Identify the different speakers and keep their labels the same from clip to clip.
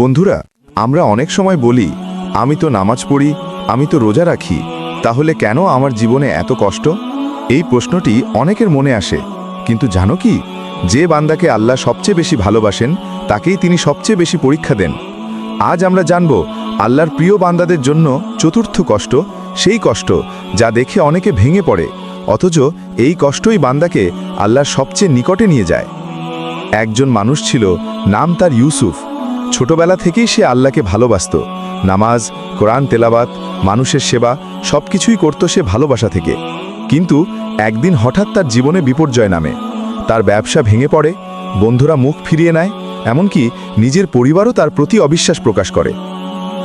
Speaker 1: বন্ধুরা, আমরা অনেক সময় বলি, আমি তো নামাজ পড়ি, আমি তো রোজা রাখি, তাহলে কেন আমার জীবনে এত কষ্ট? এই প্রশ্নটি অনেকের মনে আসে, কিন্তু জানো কি? যে বান্দাকে আল্লাহ সবচেয়ে বেশি ভালোবাসেন, তাকেই তিনি সবচেয়ে বেশি পরীক্ষা দেন। আজ আমরা জানব, আল্লাহর প্রিয় বান্দাদের জন্য চতুর্থ কষ্ট, সেই কষ্ট যা দেখে অনেকে ভেঙে পড়ে, অথচ এই কষ্টই বান্দাকে আল্লাহর সবচেয়ে নিকটে নিয়ে যায়। একজন মানুষ ছিল, নাম তার ইউসুফ। ছোটবেলা থেকেই সে আল্লাহকে ভালোবাসত। নামাজ, কোরআন তেলাবাত মানুষের সেবা সব কিছুই করত সে ভালোবাসা থেকে। কিন্তু একদিন হঠাৎ তার জীবনে বিপর্যয় নামে। তার ব্যবসা ভেঙে পড়ে, বন্ধুরা মুখ ফিরিয়ে নেয়, এমনকি নিজের পরিবারও তার প্রতি অবিশ্বাস প্রকাশ করে।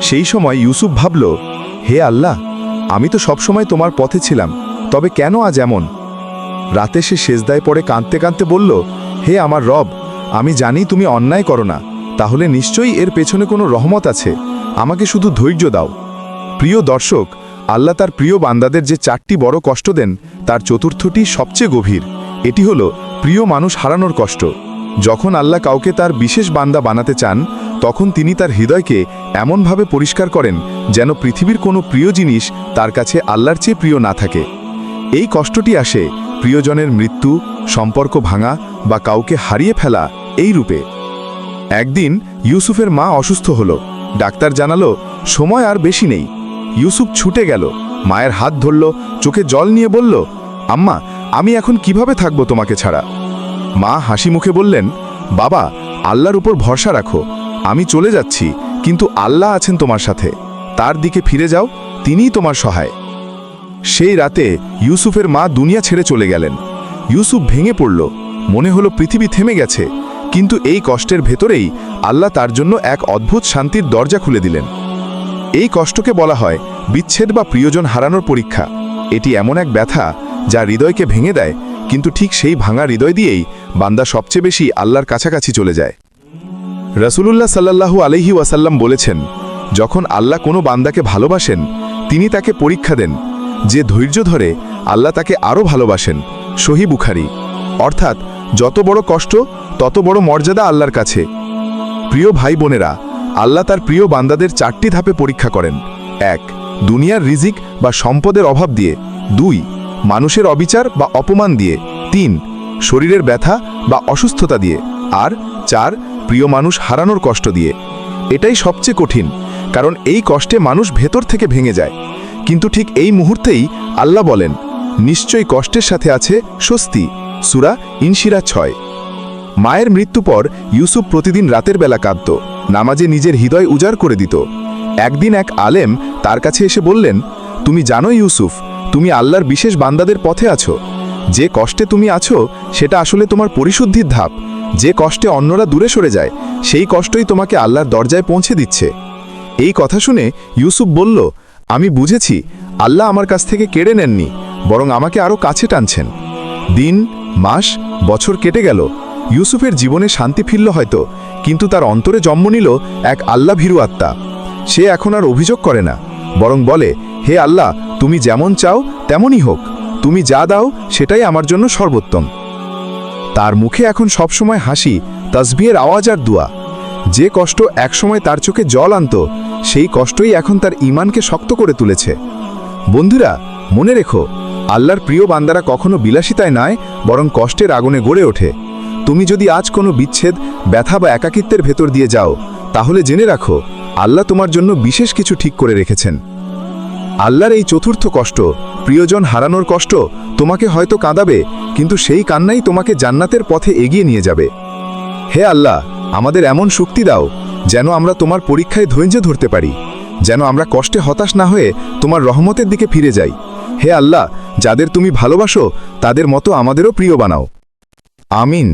Speaker 1: সেই সময় ইউসুফ ভাবল, হে আল্লাহ, আমি তো সবসময় তোমার পথে ছিলাম, তবে কেন আজ এমন? রাতে সে সেজদায় পড়ে কাঁদতে কাঁদতে বলল, হে আমার রব, আমি জানি তুমি অন্যায় করো না। তাহলে নিশ্চয়ই এর পেছনে কোনো রহমত আছে। আমাকে শুধু ধৈর্য দাও। প্রিয় দর্শক, আল্লাহ তার প্রিয় বান্দাদের যে চারটি বড় কষ্ট দেন, তার চতুর্থটি সবচেয়ে গভীর। এটি হল প্রিয় মানুষ হারানোর কষ্ট। যখন আল্লাহ কাউকে তার বিশেষ বান্দা বানাতে চান, তখন তিনি তার হৃদয়কে এমনভাবে পরিষ্কার করেন যেন পৃথিবীর কোনো প্রিয় জিনিস তার কাছে আল্লাহর চেয়ে প্রিয় না থাকে। এই কষ্টটি আসে প্রিয়জনের মৃত্যু, সম্পর্ক ভাঙা বা কাউকে হারিয়ে ফেলা এই রূপে। একদিন ইউসুফের মা অসুস্থ হলো। ডাক্তার জানালো, সময় আর বেশি নেই। ইউসুফ ছুটে গেল, মায়ের হাত ধরল, চোখে জল নিয়ে বলল, আম্মা, আমি এখন কীভাবে থাকব তোমাকে ছাড়া? মা হাসি মুখে বললেন, বাবা, আল্লাহর উপর ভরসা রাখো। আমি চলে যাচ্ছি, কিন্তু আল্লাহ আছেন তোমার সাথে। তার দিকে ফিরে যাও, তিনিই তোমার সহায়। সেই রাতে ইউসুফের মা দুনিয়া ছেড়ে চলে গেলেন। ইউসুফ ভেঙে পড়ল, মনে হলো পৃথিবী থেমে গেছে। কিন্তু এই কষ্টের ভেতরেই আল্লাহ তার জন্য এক অদ্ভুত শান্তির দরজা খুলে দিলেন। এই কষ্টকে বলা হয় বিচ্ছেদ বা প্রিয়জন হারানোর পরীক্ষা। এটি এমন এক ব্যথা যা হৃদয়কে ভেঙে দেয়, কিন্তু ঠিক সেই ভাঙা হৃদয় দিয়েই বান্দা সবচেয়ে বেশি আল্লাহর কাছাকাছি চলে যায়। রসুলুল্লাহ সাল্লাহু আলহি ওয়াসাল্লাম বলেছেন, যখন আল্লাহ কোনো বান্দাকে ভালোবাসেন, তিনি তাকে পরীক্ষা দেন। যে ধৈর্য ধরে আল্লাহ তাকে আরও ভালোবাসেন। সহি বুখারি। অর্থাৎ যত বড় কষ্ট, তত বড় মর্যাদা আল্লাহর কাছে। প্রিয় ভাই বোনেরা, আল্লাহ তার প্রিয় বান্দাদের চারটি ধাপে পরীক্ষা করেন। এক, দুনিয়ার রিজিক বা সম্পদের অভাব দিয়ে। দুই, মানুষের অবিচার বা অপমান দিয়ে। তিন, শরীরের ব্যথা বা অসুস্থতা দিয়ে। আর চার, প্রিয় মানুষ হারানোর কষ্ট দিয়ে। এটাই সবচেয়ে কঠিন, কারণ এই কষ্টে মানুষ ভেতর থেকে ভেঙে যায়। কিন্তু ঠিক এই মুহূর্তেই আল্লাহ বলেন, নিশ্চয়ই কষ্টের সাথে আছে স্বস্তি। সুরা ইনশিরা ছয়। মায়ের মৃত্যু পর ইউসুফ প্রতিদিন রাতের বেলা কাঁদত, নামাজে নিজের হৃদয় উজাড় করে দিত। একদিন এক আলেম তার কাছে এসে বললেন, তুমি জানো ইউসুফ, তুমি আল্লাহর বিশেষ বান্দাদের পথে আছো। যে কষ্টে তুমি আছো, সেটা আসলে তোমার পরিশুদ্ধির ধাপ। যে কষ্টে অন্যরা দূরে সরে যায়, সেই কষ্টই তোমাকে আল্লাহর দরজায় পৌঁছে দিচ্ছে। এই কথা শুনে ইউসুফ বলল, আমি বুঝেছি, আল্লাহ আমার কাছ থেকে কেড়ে নেননি, বরং আমাকে আরও কাছে টানছেন। দিন মাস, বছর কেটে গেল। ইউসুফের জীবনে শান্তি ফিরল হয়তো, কিন্তু তার অন্তরে জন্ম নিল এক আল্লাহ ভীরু আত্মা। সে এখন আর অভিযোগ করে না, বরং বলে, হে আল্লাহ, তুমি যেমন চাও, তেমনই হোক। তুমি যা দাও, সেটাই আমার জন্য সর্বোত্তম। তার মুখে এখন সবসময় হাসি তসবিয়ের আওয়াজ আর দুয়া। যে কষ্ট একসময় তার চোখে জল আনত, সেই কষ্টই এখন তার ইমানকে শক্ত করে তুলেছে। বন্ধুরা, মনে রেখো আল্লাহর প্রিয় বান্দারা কখনো বিলাসিতায় নয়, বরং কষ্টের আগুনে গড়ে ওঠে। তুমি যদি আজ কোনো বিচ্ছেদ, ব্যথা বা একাকিত্বের ভেতর দিয়ে যাও, তাহলে জেনে রাখো, আল্লাহ তোমার জন্য বিশেষ কিছু ঠিক করে রেখেছেন। আল্লাহর এই চতুর্থ কষ্ট, প্রিয়জন হারানোর কষ্ট, তোমাকে হয়তো কাঁদাবে, কিন্তু সেই কান্নাই তোমাকে জান্নাতের পথে এগিয়ে নিয়ে যাবে। হে আল্লাহ, আমাদের এমন শক্তি দাও, যেন আমরা তোমার পরীক্ষায় ধৈর্য ধরতে পারি, যেন আমরা কষ্টে হতাশ না হয়ে তোমার রহমতের দিকে ফিরে যাই। হে আল্লাহ, যাদের তুমি ভালোবাসো, তাদের মতো আমাদেরও প্রিয় বানাও। আমিন।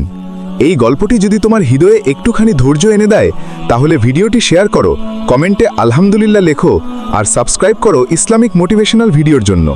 Speaker 1: এই গল্পটি যদি তোমার হৃদয়ে একটুখানি ধৈর্য এনে দেয়, তাহলে ভিডিওটি শেয়ার করো, কমেন্টে আলহামদুলিল্লাহ লেখো, আর সাবস্ক্রাইব করো ইসলামিক মোটিভেশনাল ভিডিওর জন্য।